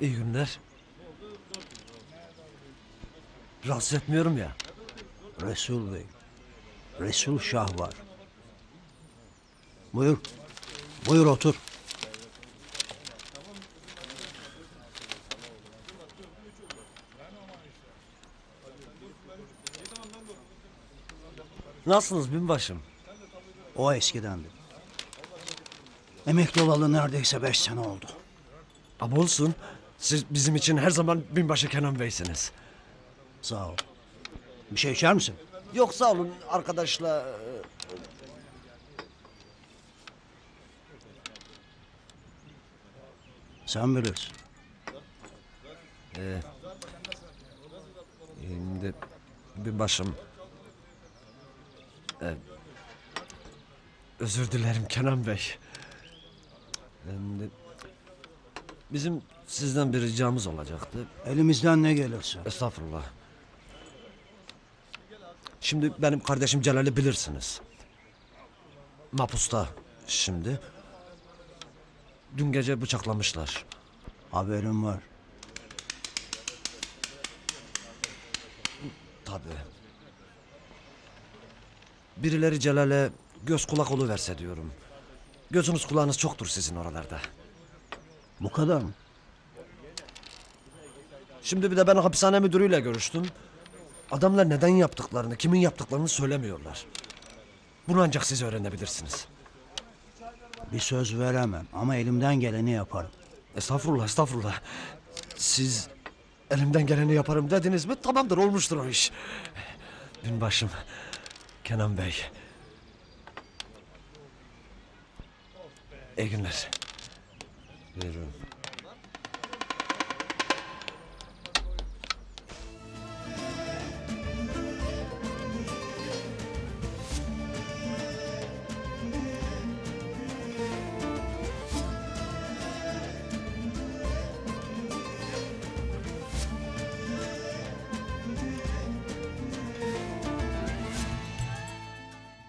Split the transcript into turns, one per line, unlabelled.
İyi günler. Rahatsız etmiyorum ya.
Resul Bey. Resul Şah var. Buyur. Buyur otur.
Nasılsınız binbaşım?
O eskidendi. Emekli olalı neredeyse beş sene oldu.
Ama olsun. Siz bizim için her zaman binbaşı Kenan Bey'siniz.
Sağ ol. Bir şey içer misin?
Yok sağ olun arkadaşla.
Sen bilirsin.
Şimdi binbaşım. Ee, özür dilerim Kenan Bey. Şimdi bizim sizden bir ricamız olacaktı.
Elimizden ne gelirse.
Estağfurullah. Şimdi benim kardeşim Celal'i bilirsiniz. Mapusta şimdi. Dün gece bıçaklamışlar.
Haberim var.
Tabii. Birileri Celal'e göz kulak oluverse diyorum. Gözünüz kulağınız çoktur sizin oralarda.
Bu kadar mı?
Şimdi bir de ben hapishane müdürüyle görüştüm. Adamlar neden yaptıklarını, kimin yaptıklarını söylemiyorlar. Bunu ancak siz öğrenebilirsiniz.
Bir söz veremem ama elimden geleni yaparım.
Estağfurullah, estağfurullah. Siz elimden geleni yaparım dediniz mi tamamdır olmuştur o iş. Binbaşım, Kenan Bey. İyi günler. Beijo.